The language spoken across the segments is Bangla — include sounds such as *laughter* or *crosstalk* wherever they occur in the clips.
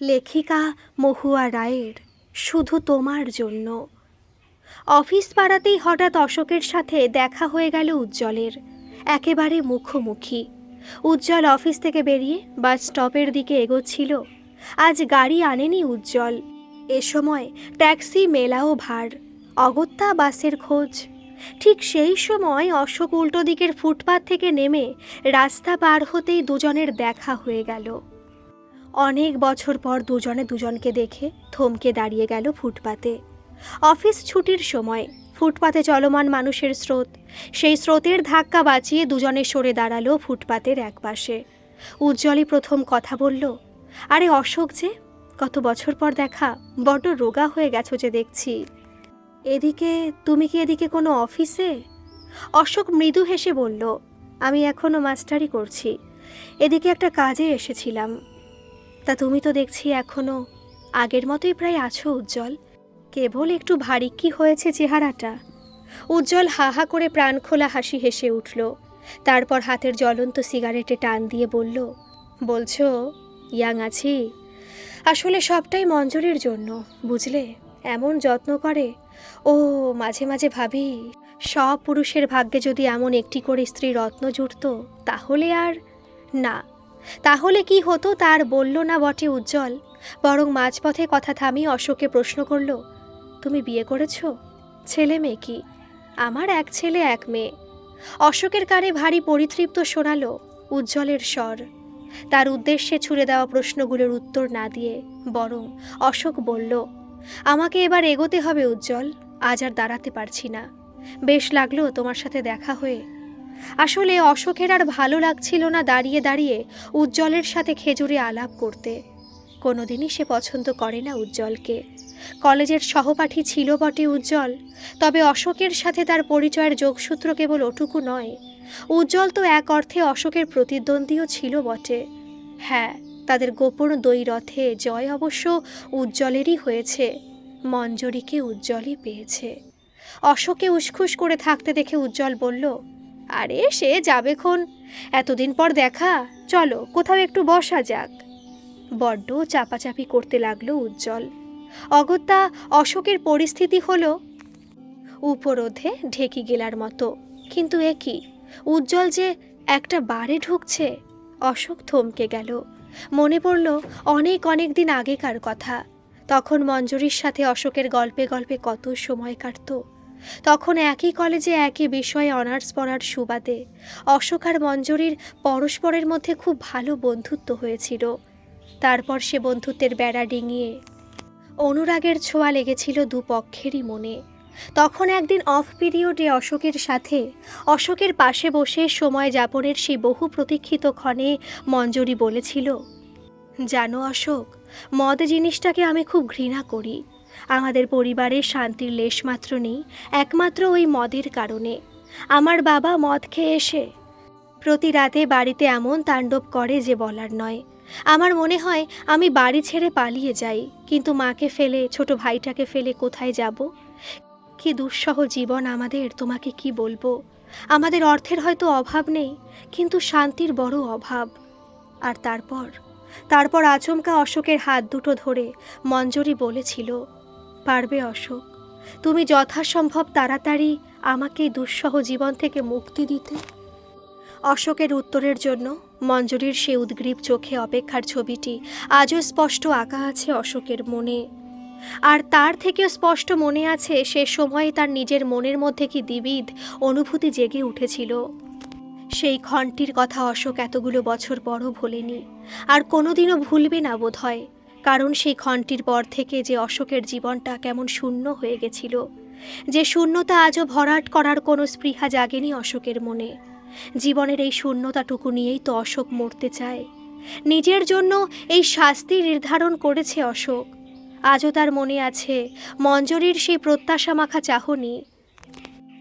লেখিকা মহুয়া রায়ের শুধু তোমার জন্য। অফিস পাড়াতেই হঠাৎ অশোকের সাথে দেখা হয়ে গেল উজ্জ্বলের, একেবারে মুখোমুখি। উজ্জ্বল অফিস থেকে বেরিয়ে বাস স্টপের দিকে এগোচ্ছিল। আজ গাড়ি আনেনি উজ্জ্বল। এ সময় ট্যাক্সি মেলাও ভার, অগত্যা বাসের খোঁজ। ঠিক সেই সময় অশোক উল্টো দিকের ফুটপাথ থেকে নেমে রাস্তা পার হতেই দুজনের দেখা হয়ে গেল। অনেক বছর পর দুজনে দুজনকে দেখে থমকে দাঁড়িয়ে গেল ফুটপাতে। অফিস ছুটির সময় ফুটপাতে চলমান মানুষের স্রোত। সেই স্রোতের ধাক্কা বাঁচিয়ে দুজনে সরে দাঁড়াল ফুটপাতের একপাশে। উজ্জ্বলই প্রথম কথা বলল, আরে অশোক যে, কত বছর পর দেখা, বড্ড রোগা হয়ে গেছো যে দেখছি। এদিকে, তুমি কি এদিকে কোনো অফিসে? অশোক মৃদু হেসে বলল, আমি এখনও মাস্টারি করছি। এদিকে একটা কাজে এসেছিলাম। তা তুমি তো দেখছি এখনও। আগের মতোই প্রায় আছো, উজ্জ্বল। কেবল একটু ভারী কি হয়েছে চেহারাটা? উজ্জ্বল হা হা করে প্রাণ খোলা হাসি হেসে উঠল। তারপর হাতের জ্বলন্ত সিগারেটে টান দিয়ে বলল, বলছো, ইয়াং আছি? আসলে সবটাই মঞ্জুরির জন্য, বুঝলে? এমন যত্ন করে? ও, মাঝে মাঝে ভাবি, সব পুরুষের ভাগ্যে যদি এমন একটি করে স্ত্রী রত্ন জুটত, তাহলে আর না। তাহলে কি হতো তার বলল না বটে উজ্জ্বল? বরং মাঝপথে কথা থামিয়ে অশোকে প্রশ্ন করল, তুমি বিয়ে করেছ? ছেলে মেয়ে কি? আমার এক ছেলে, এক মেয়ে। অশোকের কানে ভারী পরিতৃপ্ত শোনালো উজ্জ্বলের স্বর। তার উদ্দেশ্যে ছুড়ে দেওয়া প্রশ্নগুলোর উত্তর না দিয়ে বরং অশোক বলল, আমাকে এবার এগোতে হবে উজ্জ্বল, আজ আর দাঁড়াতে পারছি না। বেশ লাগল তোমার সাথে দেখা হয়ে। আসলে অশোকের আর ভালো লাগছিল না দাঁড়িয়ে দাঁড়িয়ে উজ্জ্বলের সাথে খেজুরে আলাপ করতে। কোনোদিনই সে পছন্দ করে না উজ্জ্বলকে। কলেজের সহপাঠী ছিল বটে উজ্জ্বল, তবে অশোকের সাথে তার পরিচয়ের যোগসূত্র কেবল ওটুকু নয়। উজ্জ্বল তো এক অর্থে অশোকের প্রতিদ্বন্দ্বীও ছিল বটে। হ্যাঁ তাদের গোপন দ্বৈরথে জয় অবশ্য উজ্জ্বলেরই হয়েছে, মঞ্জরিকে উজ্জ্বলই পেয়েছে। অশোকে উসখুস করে থাকতে দেখে উজ্জ্বল বলল আরে, সে যাবেক্ষণ এতদিন পর দেখা। চলো, কোথাও একটু বসা যাক। বড্ড চাপাচাপি করতে লাগল উজ্জ্বল। অগত্যা, অশোকের পরিস্থিতি হলো উপরোধে ঢেকি গেলার মতো। কিন্তু এ কি? উজ্জ্বল যে একটা বারে ঢুকছে। অশোক থমকে গেল। মনে পড়ল, অনেক অনেক দিন আগেকার কথা। তখন মঞ্জুরির সাথে অশোকের গল্পে গল্পে কত সময় কাটতো। তখন একই কলেজে একই বিষয়ে অনার্স পড়ার সুবাদে অশোক আর মঞ্জুরির পরস্পরের মধ্যে খুব ভালো বন্ধুত্ব হয়েছিল। তারপর সে বন্ধুত্বের বেড়া ডিঙিয়ে অনুরাগের ছোঁয়া লেগেছিল দুপক্ষেরই মনে। তখন একদিন অফ পিরিয়ডে অশোকের সাথে, অশোকের পাশে বসে সময় যাপনের সেই বহু প্রতীক্ষিত ক্ষণে মঞ্জুরি বলেছিল, জানো অশোক, মদ জিনিসটাকে আমি খুব ঘৃণা করি। আমাদের পরিবারের শান্তির লেশমাত্র নেই, একমাত্র ওই মদের কারণে। আমার বাবা মদ খেয়ে এসে প্রতি রাতে বাড়িতে এমন তাণ্ডব করে যে বলার নয়। আমার মনে হয় আমি বাড়ি ছেড়ে পালিয়ে যাই, কিন্তু মাকে ফেলে, ছোট ভাইটাকে ফেলে কোথায় যাব? কি দুঃসহ জীবন আমাদের, তোমাকে কি বলব? আমাদের অর্থের হয়তো অভাব নেই, কিন্তু শান্তির বড় অভাব। আর তারপর? তারপর আচমকা অশোকের হাত দুটো ধরে মঞ্জুরি বলেছিল পারবে অশোক। তুমি যথাসম্ভব তাড়াতাড়ি আমাকে দুঃসহ জীবন থেকে মুক্তি দিতে। অশোকের উত্তরের জন্য মঞ্জুরির সে উদ্গ্রীব চোখে অপেক্ষার ছবিটি আজও স্পষ্ট আঁকা আছে অশোকের মনে। আর তার থেকেও স্পষ্ট মনে আছে সে সময়ে তার নিজের মনের মধ্যে কি দিবিদ অনুভূতি জেগে উঠেছিল। সেই ক্ষণটির কথা অশোক এতগুলো বছর পরও ভোলেনি। আর কোনোদিনও ভুলবে না বোধ হয় কারণ সেই ক্ষণটির পর থেকে যে অশোকের জীবনটা কেমন শূন্য হয়ে গেছিল, যে শূন্যতা আজও ভরাট করার কোনো স্পৃহা জাগেনি অশোকের মনে। জীবনের এই শূন্যতাটুকু নিয়েই তো অশোক মরতে চায়। নিজের জন্য এই শাস্তি নির্ধারণ করেছে অশোক। আজও তার মনে আছে মঞ্জুরির সেই প্রত্যাশা মাখা চাহনি।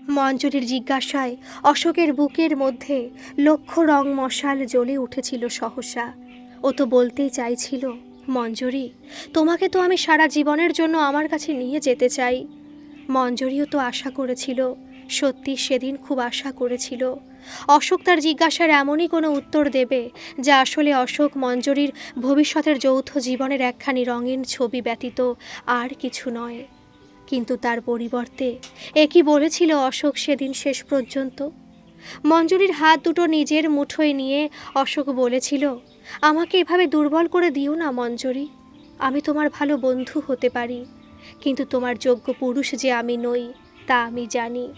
মঞ্জুরির জিজ্ঞাসায় অশোকের বুকের মধ্যে লক্ষ রং মশাল জ্বলে উঠেছিল সহসা। ও তো বলতেই চাইছিল মঞ্জুরি, তোমাকে তো আমি সারা জীবনের জন্য আমার কাছে নিয়ে যেতে চাই। মঞ্জুরিও তো আশা করেছিল, সত্যি সেদিন খুব আশা করেছিল। অশোক তার জিজ্ঞাসার এমনই কোনো উত্তর দেবে, যা আসলে অশোক মঞ্জুরির ভবিষ্যতের যৌথ জীবনের একখানি রঙিন ছবি ব্যতীত আর কিছু নয়। কিন্তু তার পরিবর্তে একই বলেছিল অশোক সেদিন শেষ পর্যন্ত? মঞ্জুরির হাত দুটো নিজের মুঠোয় নিয়ে অশোক বলেছিল আমাকে এভাবে দুর্বল করে দিও না, মঞ্জরি। আমি তোমার ভালো বন্ধু হতে পারি, কিন্তু তোমার যোগ্য পুরুষ যে আমি নই, তা আমি জানি।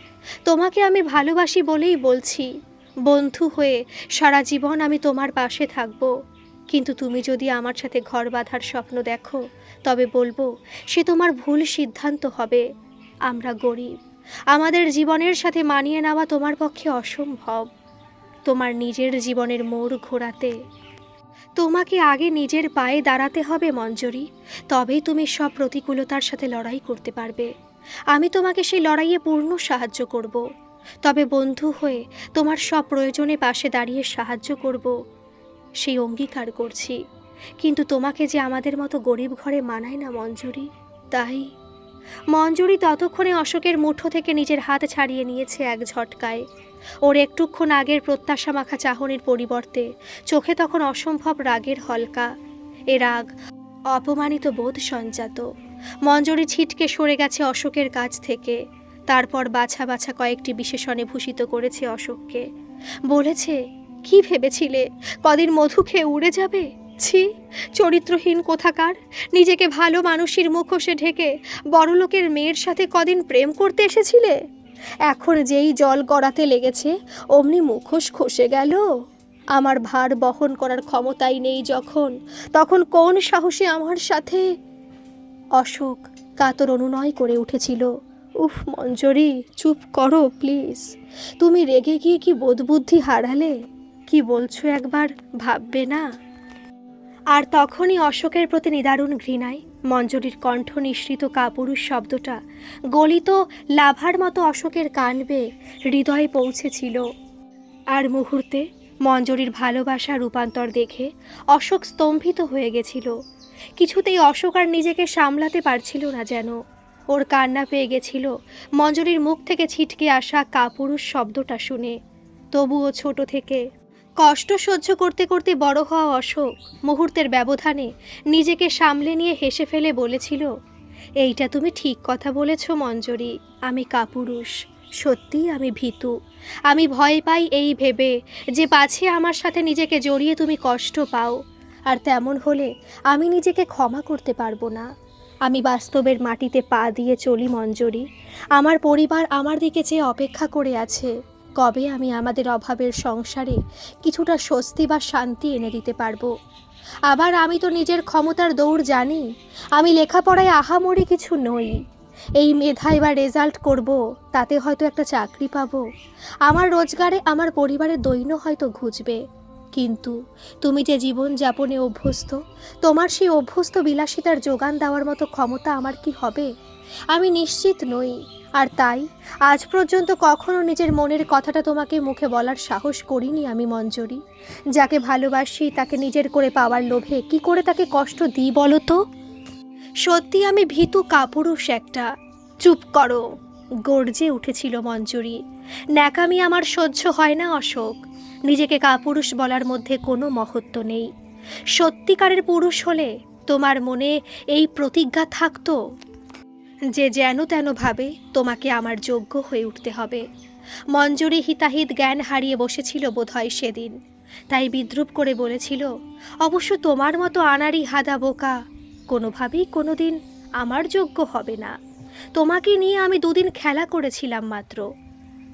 তোমাকে আমি ভালোবাসি বলেই বলছি, বন্ধু হয়ে সারা জীবন আমি তোমার পাশে থাকব। কিন্তু তুমি যদি আমার সাথে ঘর বাঁধার স্বপ্ন দেখো, তবে বলব, সে তোমার ভুল সিদ্ধান্ত হবে। আমরা গরিব, আমাদের জীবনের সাথে মানিয়ে নেওয়া তোমার পক্ষে অসম্ভব। তোমার নিজের জীবনের মোড় ঘোরাতে তোমাকে আগে নিজের পায়ে দাঁড়াতে হবে, মঞ্জুরি। তবেই তুমি সব প্রতিকূলতার সাথে লড়াই করতে পারবে। আমি তোমাকে সেই লড়াইয়ে পূর্ণ সাহায্য করব। তবে বন্ধু হয়ে তোমার সব প্রয়োজনে পাশে দাঁড়িয়ে সাহায্য করব। সেই অঙ্গীকার করছি। কিন্তু তোমাকে যে আমাদের মতো গরিব ঘরে মানায় না, মঞ্জুরি, তাই মঞ্জুরি ততক্ষণে অশোকের মুঠো থেকে নিজের হাত ছাড়িয়ে নিয়েছে এক ঝটকায়। ওর একটুক্ষণ আগের প্রত্যাশা মাখা চাহনির পরিবর্তে চোখে তখন অসম্ভব রাগের হলকা। এ রাগ অপমানিত বোধ সঞ্জাত মঞ্জুরি ছিটকে সরে গেছে অশোকের কাছ থেকে। তারপর বাছা বাছা কয়েকটি বিশেষণে ভূষিত করেছে অশোককে। বলেছে, কি ভেবেছিলে? কদিন মধু খেয়ে উড়ে যাবে? ছি চরিত্রহীন কোথাকার। নিজেকে ভালো মানুষের মুখোশে ঢেকে বড়লোকের মেয়ের সাথে কদিন প্রেম করতে এসেছিলে? এখন যেই জল গড়াতে লেগেছে, অমনি মুখোশ খসে গেল। আমার ভার বহন করার ক্ষমতাই নেই যখন, তখন কোন সাহসে আমার সাথে? অশোক কাতর অনুনয় করে উঠেছিল। উফ, মঞ্জরি, চুপ করো প্লিজ। তুমি রেগে গিয়ে কি বোধবুদ্ধি হারালে? কি বলছো একবার, ভাববে না? আর তখনই অশোকের প্রতি নিদারুণ ঘৃণায় মঞ্জরির কণ্ঠ নিঃসৃত কাপুরুষ শব্দটা গলিত লাভার মতো অশোকের কান বেয়ে হৃদয়ে পৌঁছেছিল। আর মুহূর্তে মঞ্জরির ভালোবাসা রূপান্তর দেখে অশোক স্তম্ভিত হয়ে গেছিল। কিছুতেই অশোক আর নিজেকে সামলাতে পারছিল না যেন। ওর কান্না পেয়ে গেছিল মঞ্জরির মুখ থেকে ছিটকে আসা কাপুরুষ শব্দটা শুনে। তবুও ছোট থেকে কষ্ট সহ্য করতে করতে বড় হওয়া অশোক মুহূর্তের ব্যবধানে নিজেকে সামলে নিয়ে হেসে ফেলে বলেছিল, এইটা তুমি ঠিক কথা বলেছ মঞ্জরি, আমি কাপুরুষ, সত্যিই আমি ভীতু। আমি ভয় পাই এই ভেবে যে পাছে আমার সাথে নিজেকে জড়িয়ে তুমি কষ্ট পাও। আর তেমন হলে আমি নিজেকে ক্ষমা করতে পারব না। আমি বাস্তবের মাটিতে পা দিয়ে চলি মঞ্জরি। আমার পরিবার আমার দিকে চেয়ে অপেক্ষা করে আছে। কবে আমি আমাদের অভাবের সংসারে কিছুটা স্বস্তি বা শান্তি এনে দিতে পারব? আবার আমি তো নিজের ক্ষমতার দৌড় জানি, আমি লেখাপড়ায় আহামরি কিছু নই। এই মেধায় বা রেজাল্ট করব, তাতে হয়তো একটা চাকরি পাব। আমার রোজগারে আমার পরিবারের দৈন্য হয়তো ঘুচবে। কিন্তু তুমি যে জীবন যাপনে অভ্যস্ত, তোমার সেই অভ্যস্ত বিলাসিতার যোগান দেওয়ার মতো ক্ষমতা আমার কি হবে? আমি নিশ্চিত নই। আর তাই, আজ পর্যন্ত কখনো নিজের মনের কথাটা তোমাকে মুখে বলার সাহস করিনি আমি, মঞ্জরি। যাকে ভালোবাসি, তাকে নিজের করে পাওয়ার লোভে কি করে তাকে কষ্ট দিই বলো তো? সত্যি আমি ভীতু কাপুরুষ একটা। চুপ করো, গর্জে উঠেছিল মঞ্জুরি। ন্যাকামি আমার সহ্য হয় না, অশোক। নিজেকে কাপুরুষ বলার মধ্যে কোনো মহত্ব নেই। সত্যিকারের পুরুষ হলে তোমার মনে এই প্রতিজ্ঞা থাকতো? যে যেন তেন ভাবে তোমাকে আমার যোগ্য হয়ে উঠতে হবে। মঞ্জুরি হিতাহিত জ্ঞান হারিয়ে বসেছিল বোধহয় সেদিন। তাই বিদ্রুপ করে বলেছিল, অবশ্য তোমার মতো আনারি হাদা বোকা কোনোভাবেই কোনোদিন আমার যোগ্য হবে না। তোমাকে নিয়ে আমি দুদিন খেলা করেছিলাম মাত্র।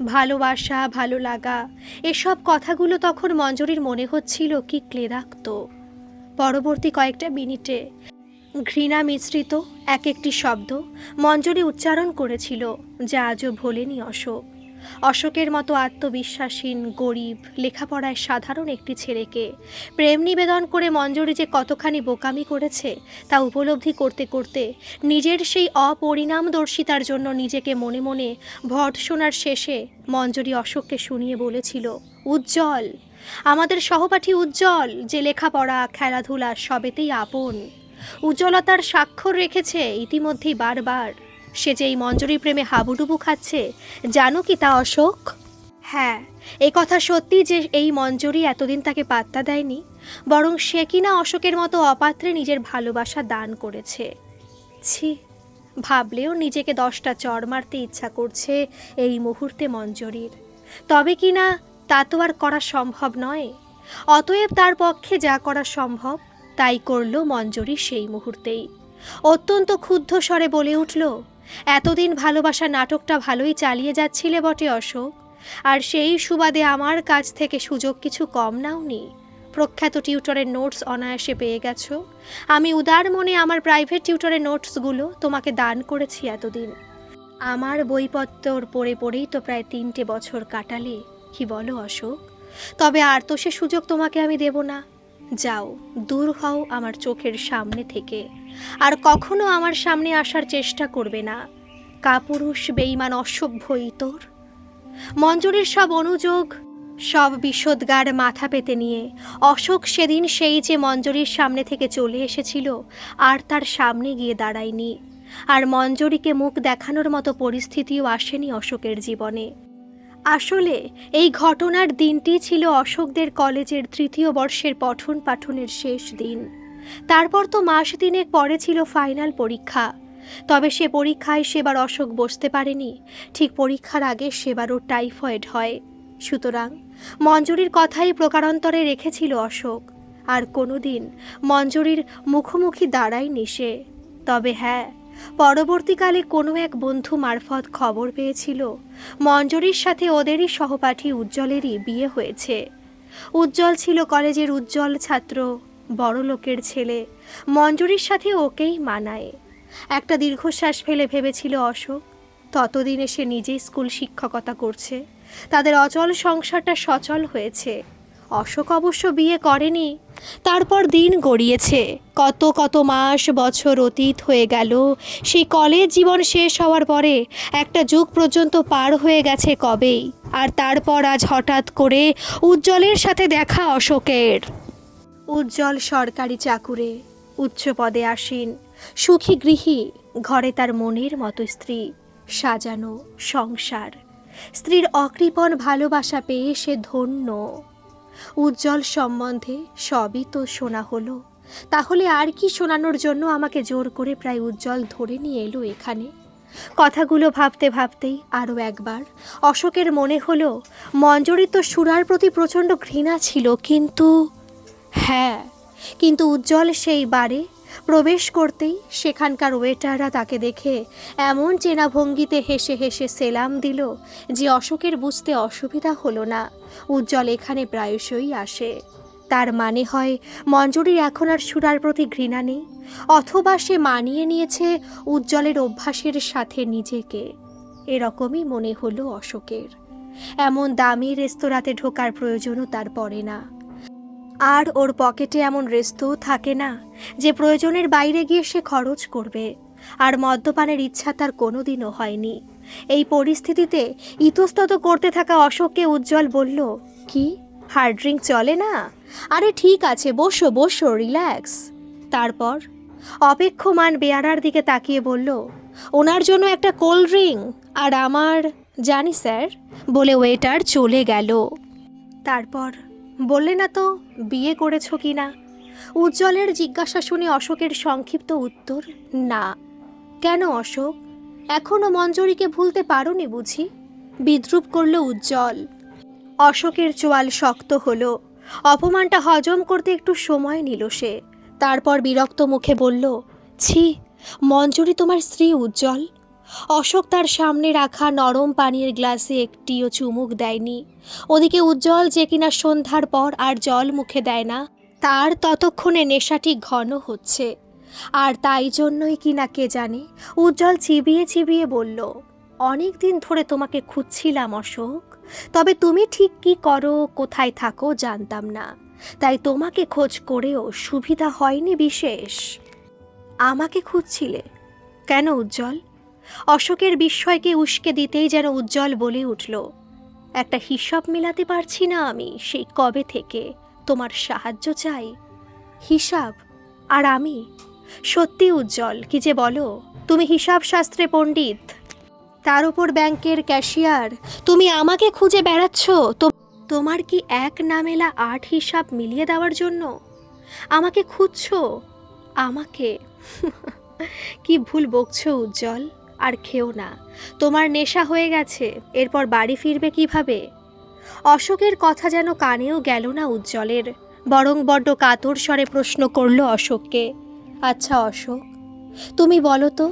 ভালোবাসা, ভালো লাগা, এসব কথাগুলো তখন মঞ্জুরির মনে হচ্ছিল কি ক্লেদাক্ত। পরবর্তী কয়েকটা মিনিটে ঘৃণা মিশ্রিত এক একটি শব্দ মঞ্জরি উচ্চারণ করেছিল, যা আজও ভোলেনি অশোক। অশোকের মতো আত্মবিশ্বাসীন গরিব, লেখাপড়ায় সাধারণ একটি ছেলেকে প্রেম নিবেদন করে মঞ্জরি যে কতখানি বোকামি করেছে, তা উপলব্ধি করতে করতে নিজের সেই অপরিণামদর্শিতার জন্য নিজেকে মনে মনে ভর্ৎসনার শেষে মঞ্জরি অশোককে শুনিয়ে বলেছিল, উজ্জ্বল! আমাদের সহপাঠী উজ্জ্বল, যে লেখাপড়া, খেলাধুলা সবেতেই আপন। উজ্জ্বলতার স্বাক্ষর রেখেছে ইতিমধ্যেই বারবার। সে যে এই মঞ্জুরি প্রেমে হাবুডুবু খাচ্ছে জানো কি তা অশোক? হ্যাঁ। এ কথা সত্যি যে এই মঞ্জুরি এতদিন তাকে পাত্তা দেয়নি বরং সে কিনা অশোকের মতো অপাত্রে নিজের ভালোবাসা দান করেছে। ছি ভাবলেও নিজেকে দশটা চড় মারতে ইচ্ছা করছে এই মুহূর্তে মঞ্জুরির। তবে কি না তা তো আর করা সম্ভব নয়। অতএব তার পক্ষে যা করা সম্ভব তাই করল মঞ্জরি সেই মুহূর্তেই। অত্যন্ত ক্ষুব্ধ স্বরে বলে উঠল, এতদিন ভালোবাসা নাটকটা ভালোই চালিয়ে যাচ্ছিলে বটে অশোক, আর সেই সুবাদে আমার কাছ থেকে সুযোগ কিছু কম নাওনি। প্রখ্যাত টিউটরের নোটস অনায়াসে পেয়ে গেছো। আমি উদার মনে আমার প্রাইভেট টিউটরের নোটসগুলো তোমাকে দান করেছি এতদিন। আমার বইপত্তর পড়ে পড়েই তো প্রায় তিনটে বছর কাটালে, কি বলো অশোক? তবে আর তো সে সুযোগ তোমাকে আমি দেব না। যাও, দূর হও আমার চোখের সামনে থেকে। আর কখনো আমার সামনে আসার চেষ্টা করবে না। কাপুরুষ বেইমান অসভ্য ইতর মঞ্জুরির সব অনুযোগ, সব বিষোদ্গার মাথা পেতে নিয়ে। অশোক সেদিন সেই যে মঞ্জুরির সামনে থেকে চলে এসেছিল, আর তার সামনে গিয়ে দাঁড়ায়নি। আর মঞ্জুরিকে মুখ দেখানোর মতো পরিস্থিতিও আসেনি অশোকের জীবনে। আসলে, এই ঘটনার দিনটি ছিল অশোকদের কলেজের তৃতীয় বর্ষের পঠন পাঠনের শেষ দিন। তারপর তো মাস দিনেক পরে ছিল ফাইনাল পরীক্ষা। তবে সে পরীক্ষায় সেবার অশোক বসতে পারেনি। ঠিক পরীক্ষার আগে সেবারও টাইফয়েড হয়। সুতরাং, মঞ্জুরির কথাই প্রকারান্তরে রেখেছিল অশোক। আর কোনোদিন মঞ্জুরির মুখোমুখি দাঁড়ায়নি সে। তবে হ্যাঁ পরবর্তীকালে কোনো এক বন্ধু মারফত খবর পেয়েছিল। মঞ্জুরির সাথে ওদেরই সহপাঠী উজ্জ্বলেরই বিয়ে হয়েছে। উজ্জ্বল ছিল কলেজের উজ্জ্বল ছাত্র, বড় লোকের ছেলে। মঞ্জুরির সাথে ওকেই মানায়। একটা দীর্ঘশ্বাস ফেলে ভেবেছিল অশোক, ততদিনে সে নিজেই স্কুল শিক্ষকতা করছে। তাদের অচল সংসারটা সচল হয়েছে। অশোক অবশ্য বিয়ে করেনি। তারপর দিন গড়িয়েছে। কত কত মাস বছর অতীত হয়ে গেল। সেই কলেজ জীবন শেষ হওয়ার পরে একটা যুগ পর্যন্ত পার হয়ে গেছে কবেই। আর তারপর আজ হঠাৎ করে উজ্জ্বলের সাথে দেখা অশোকের। উজ্জ্বল সরকারি চাকুরে, উচ্চ পদে আসীন, সুখী গৃহী, ঘরে তার মনের মতো স্ত্রী, সাজানো সংসার। স্ত্রীর অকৃপণ ভালোবাসা পেয়ে সে ধন্য। উজ্জ্বল সম্বন্ধে সবই তো শোনা হলো। তাহলে আর কি শোনানোর জন্য আমাকে জোর করে প্রায় উজ্জ্বল ধরে নিয়ে এলো এখানে? কথাগুলো ভাবতে ভাবতেই আরও একবার অশোকের মনে হলো, মঞ্জুরির তো সুরার প্রতি প্রচণ্ড ঘৃণা ছিল, কিন্তু হ্যাঁ কিন্তু উজ্জ্বল সেই বারে প্রবেশ করতেই সেখানকার ওয়েটাররা তাকে দেখে এমন চেনা ভঙ্গিতে হেসে হেসে সেলাম দিল যে অশোকের বুঝতে অসুবিধা হলো না, উজ্জ্বল এখানে প্রায়শই আসে। তার মানে হয় মঞ্জুরির এখন আর সুরার প্রতি ঘৃণা নেই, অথবা সে মানিয়ে নিয়েছে উজ্জ্বলের অভ্যাসের সাথে নিজেকে। এরকমই মনে হলো অশোকের। এমন দামি রেস্তোরাঁতে ঢোকার প্রয়োজনও তার পড়ে না। আর ওর পকেটে এমন রেস্তোও থাকে না যে প্রয়োজনের বাইরে গিয়ে সে খরচ করবে। আর মদ্যপানের ইচ্ছা তার কোনোদিনও হয়নি। এই পরিস্থিতিতে ইতস্তত করতে থাকা অশোককে উজ্জ্বল বলল, কি? হার্ড ড্রিঙ্ক চলে না? আরে ঠিক আছে, বসো বসো, রিল্যাক্স। তারপর অপেক্ষমান বেয়ারার দিকে তাকিয়ে বলল, ওনার জন্য একটা কোল্ড ড্রিঙ্ক, আর আমার, জানি স্যার, বলে ওয়েটার চলে গেল। তারপর বললে না তো, বিয়ে করেছ কি না? উজ্জ্বলের জিজ্ঞাসা শুনে অশোকের সংক্ষিপ্ত উত্তর, না। কেন অশোক? এখনও মঞ্জুরিকে ভুলতে পারোনি বুঝি? বিদ্রুপ করল উজ্জ্বল। অশোকের চোয়াল শক্ত হলো। অপমানটা হজম করতে একটু সময় নিল সে। তারপর বিরক্ত মুখে বলল, ছি, মঞ্জুরি তোমার স্ত্রী উজ্জ্বল? অশোক তার সামনে রাখা নরম পানির গ্লাসে একটিও চুমুক দেয়নি। ওদিকে উজ্জ্বল যে কিনা সন্ধ্যার পর আর জল মুখে দেয় না, তার ততক্ষণে নেশাটি ঘন হচ্ছে। আর তাই জন্যই কিনা কে জানে? উজ্জ্বল চিবিয়ে চিবিয়ে বলল, অনেক দিন ধরে তোমাকে খুঁজছিলাম অশোক। তবে তুমি ঠিক কি করো, কোথায় থাকো জানতাম না। তাই তোমাকে খোঁজ করেও সুবিধা হয়নি বিশেষ। আমাকে খুঁজছিলে। কেন উজ্জ্বল? অশোকের বিস্ময়কে উস্কে দিতেই যেন উজ্জ্বল বলে উঠল, একটা হিসাব মেলাতে পারছি না আমি, সেই কবে থেকে তোমার সাহায্য চাই? হিসাব? আর আমি? সত্যি উজ্জ্বল, কি যে বলো? তুমি হিসাব শাস্ত্রে পণ্ডিত। তার উপর ব্যাংকের ক্যাশিয়ার। তুমি আমাকে খুঁজে বেড়াচ্ছ। তো, তোমার কি এক নামেলা আট হিসাব মিলিয়ে দেওয়ার জন্য? আমাকে খুঁজছো? আমাকে? *laughs* কি ভুল বকছো উজ্জ্বল? আর খেও না। তোমার নেশা হয়ে গেছে, এরপর বাড়ি ফিরবে কীভাবে? অশোকের কথা যেন কানেও গেল না উজ্জ্বলের, বরং বড্ড কাতর স্বরে প্রশ্ন করল অশোককে আচ্ছা অশোক, তুমি বলো তো,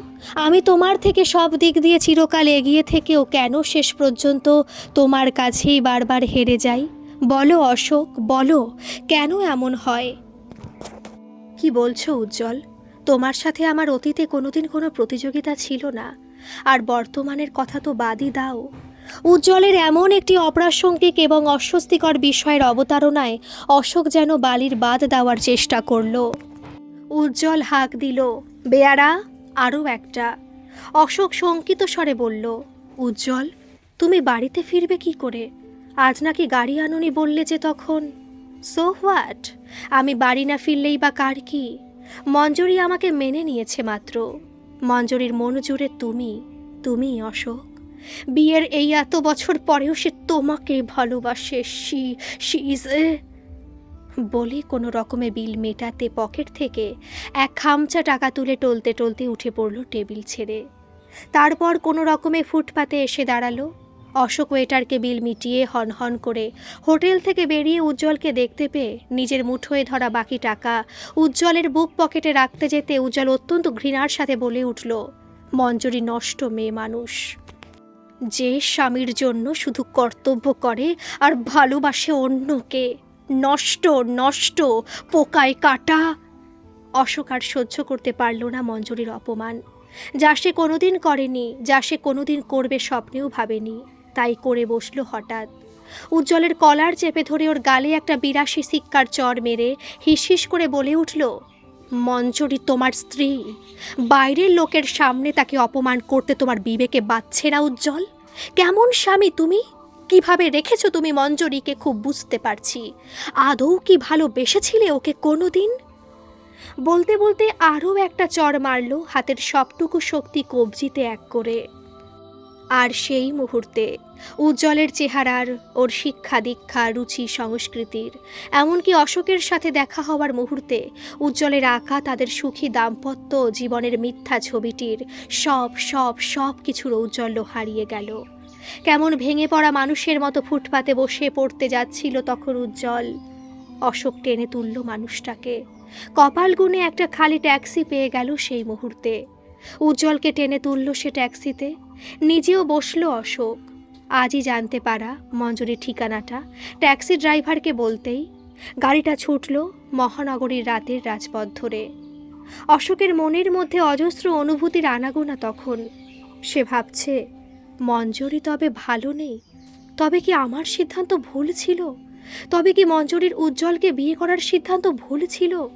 আমি তোমার থেকে সব দিক দিয়ে চিরকাল এগিয়ে থেকেও কেন শেষ পর্যন্ত তোমার কাছেই বারবার হেরে যাই? বলো অশোক, বলো, কেন এমন হয়? কি বলছো উজ্জ্বল? তোমার সাথে আমার অতীতে কোনোদিন কোনো প্রতিযোগিতা ছিল না। আর বর্তমানের কথা তো বাদই দাও। উজ্জ্বলের এমন একটি অপ্রাসঙ্গিক এবং অস্বস্তিকর বিষয়ের অবতারণায় অশোক যেন বালির বাদ দেওয়ার চেষ্টা করল। উজ্জ্বল হাঁক দিল, বেয়ারা আরও একটা। অশোক শঙ্কিত স্বরে বলল, উজ্জ্বল, তুমি বাড়িতে ফিরবে কি করে? আজ নাকি গাড়ি আনুনি বললে যে তখন? সো হোয়াট আমি বাড়ি না ফিরলেই বা কার কি? মঞ্জুরি আমাকে মেনে নিয়েছে মাত্র। মঞ্জুরির মন জুড়ে তুমি তুমি অশোক। বিয়ের এই এত বছর পরেও সে তোমাকে ভালোবাসে শি শি ইজ এ। বলে কোনো রকমে বিল মেটাতে পকেট থেকে এক খামচা টাকা তুলে টলতে টলতে উঠে পড়ল টেবিল ছেড়ে। তারপর কোনো রকমে ফুটপাতে এসে দাঁড়াল। অশোক ওয়েটারকে বিল মিটিয়ে হন হন করে হোটেল থেকে বেরিয়ে উজ্জ্বলকে দেখতে পেয়ে নিজের মুঠোয় ধরা বাকি টাকা উজ্জ্বলের বুক পকেটে রাখতে যেতে উজ্জ্বল অত্যন্ত ঘৃণার সাথে বলে উঠল, মঞ্জুরি নষ্ট মেয়ে মানুষ। যে স্বামীর জন্য শুধু কর্তব্য করে আর ভালোবাসে অন্যকে, নষ্ট নষ্ট, পোকায় কাটা। অশোক আর সহ্য করতে পারল না মঞ্জুরির অপমান। যা সে কোনোদিন করেনি, যা সে কোনোদিন করবে স্বপ্নেও ভাবেনি। তাই করে বসল হঠাৎ। উজ্জ্বলের কলার চেপে ধরে ওর গালে একটা বিরাশি সিক্কার চর মেরে হিস হিস করে বলে উঠল, মঞ্জুরি তোমার স্ত্রী। বাইরের লোকের সামনে তাকে অপমান করতে তোমার বিবেকে বাচ্ছে না উজ্জ্বল। কেমন স্বামী তুমি? কীভাবে রেখেছো তুমি মঞ্জুরিকে খুব বুঝতে পারছি। আদৌ কি ভালোবেসেছিলে ওকে কোনো দিন বলতে বলতে আরও একটা চর মারল, হাতের সবটুকু শক্তি কবজিতে এক করে। আর সেই মুহূর্তে উজ্জ্বলের চেহারার ওর শিক্ষা, দীক্ষা, রুচি, সংস্কৃতির, এমনকি অশোকের সাথে দেখা হওয়ার মুহূর্তে উজ্জ্বলের আঁকা তাদের সুখী দাম্পত্য জীবনের মিথ্যা ছবিটির সব সব সব কিছুর ঔজ্জ্বল্য হারিয়ে গেল। কেমন ভেঙে পড়া মানুষের মতো ফুটপাতে বসে পড়তে যাচ্ছিল তখন উজ্জ্বল। অশোক টেনে তুলল মানুষটাকে। কপাল গুনে একটা খালি ট্যাক্সি পেয়ে গেল সেই মুহূর্তে। উজ্জ্বলকে টেনে তুলল সে ট্যাক্সিতে। নিজেও বসল অশোক। আজই জানতে পারা মঞ্জুরির ঠিকানাটা। ট্যাক্সি ড্রাইভারকে বলতেই গাড়িটা ছুটল মহানগরীর রাতের রাজপথ ধরে। অশোকের মনের মধ্যে অজস্র অনুভূতির আনাগোনা তখন। সে ভাবছে, মঞ্জুরি তবে ভালো নেই। তবে কি আমার সিদ্ধান্ত ভুল ছিল? তবে কি মঞ্জুরির উজ্জ্বলকে বিয়ে করার সিদ্ধান্ত ভুল ছিল?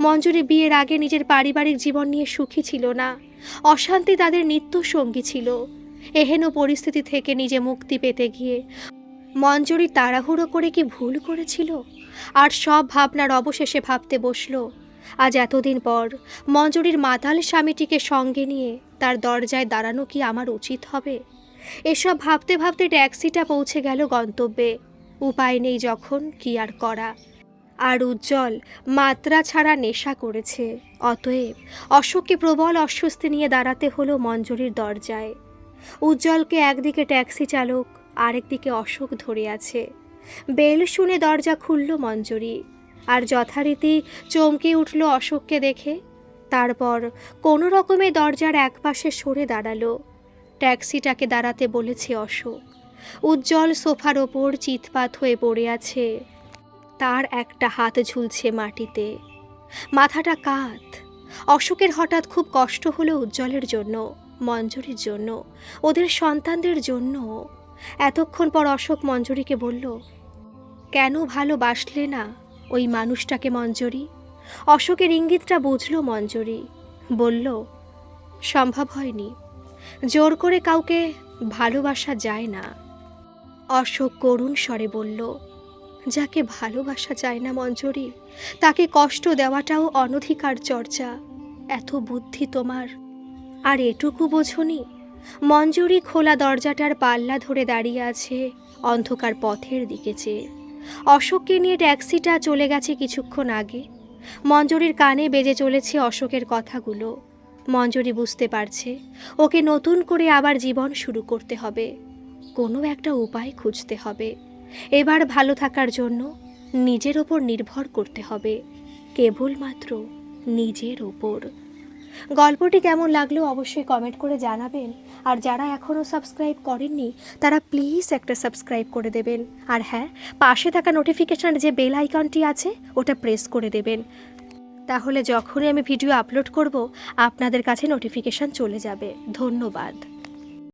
মঞ্জুরি বিয়ের আগে নিজের পারিবারিক জীবন নিয়ে সুখী ছিল না। অশান্তি তাদের নিত্য সঙ্গী ছিল। এহেন পরিস্থিতি থেকে নিজে মুক্তি পেতে গিয়ে মঞ্জুরি তাড়াহুড়ো করে কি ভুল করেছিল? আর সব ভাবনার অবশেষে ভাবতে বসল, আজ এতদিন পর মঞ্জুরির মাতাল স্বামীটিকে সঙ্গে নিয়ে তার দরজায় দাঁড়ানো কি আমার উচিত হবে? এসব ভাবতে ভাবতে ট্যাক্সিটা পৌঁছে গেল গন্তব্যে। উপায় নেই যখন, কি আর করা। আর উজ্জ্বল মাত্রা ছাড়া নেশা করেছে। অতএব অশোককে প্রবল অস্বস্তি নিয়ে দাঁড়াতে হলো মঞ্জুরির দরজায়। উজ্জ্বলকে একদিকে ট্যাক্সি চালক, আরেকদিকে অশোক ধরে আছে। বেল শুনে দরজা খুলল মঞ্জুরি। আর যথারীতি চমকে উঠল অশোককে দেখে। তারপর কোনো রকমে দরজার একপাশে সরে দাঁড়াল। ট্যাক্সিটাকে দাঁড়াতে বলেছে অশোক। উজ্জ্বল সোফার ওপর চিৎপাত হয়ে পড়ে আছে। তার একটা হাত ঝুলছে মাটিতে। মাথাটা কাত। অশোকের হঠাৎ খুব কষ্ট হলো উজ্জ্বলের জন্য, মঞ্জুরির জন্য, ওদের সন্তানদের জন্য। এতক্ষণ পর অশোক মঞ্জুরিকে বলল, কেন ভালোবাসলে না ওই মানুষটাকে মঞ্জুরি? অশোকের ইঙ্গিতটা বুঝলো মঞ্জুরি। বলল, সম্ভব হয়নি। জোর করে কাউকে ভালোবাসা যায় না। অশোক করুণ স্বরে বলল যাকে ভালোবাসা যায় না মঞ্জরি, তাকে কষ্ট দেওয়াটাও অনধিকার চর্চা। এত বুদ্ধি তোমার। আর এটুকু বোঝনি, মঞ্জুরি খোলা দরজাটার পাল্লা ধরে দাঁড়িয়ে আছে অন্ধকার পথের দিকে চেয়ে। অশোককে নিয়ে ট্যাক্সিটা চলে গেছে কিছুক্ষণ আগে। মঞ্জুরির কানে বেজে চলেছে অশোকের কথাগুলো। মঞ্জুরি বুঝতে পারছে, ওকে নতুন করে আবার জীবন শুরু করতে হবে। কোনো একটা উপায় খুঁজতে হবে। এবার ভালো থাকার জন্য নিজের ওপর নির্ভর করতে হবে, কেবলমাত্র নিজের ওপর। গল্পটি কেমন লাগল অবশ্যই কমেন্ট করে জানাবেন, আর যারা এখনও সাবস্ক্রাইব করেননি, তারা প্লিজ একটা সাবস্ক্রাইব করে দেবেন। আর হ্যাঁ পাশে থাকা নোটিফিকেশান যে বেল আইকনটি আছে, ওটা প্রেস করে দেবেন। তাহলে যখনই আমি ভিডিও আপলোড করব, আপনাদের কাছে নোটিফিকেশান চলে যাবে। ধন্যবাদ।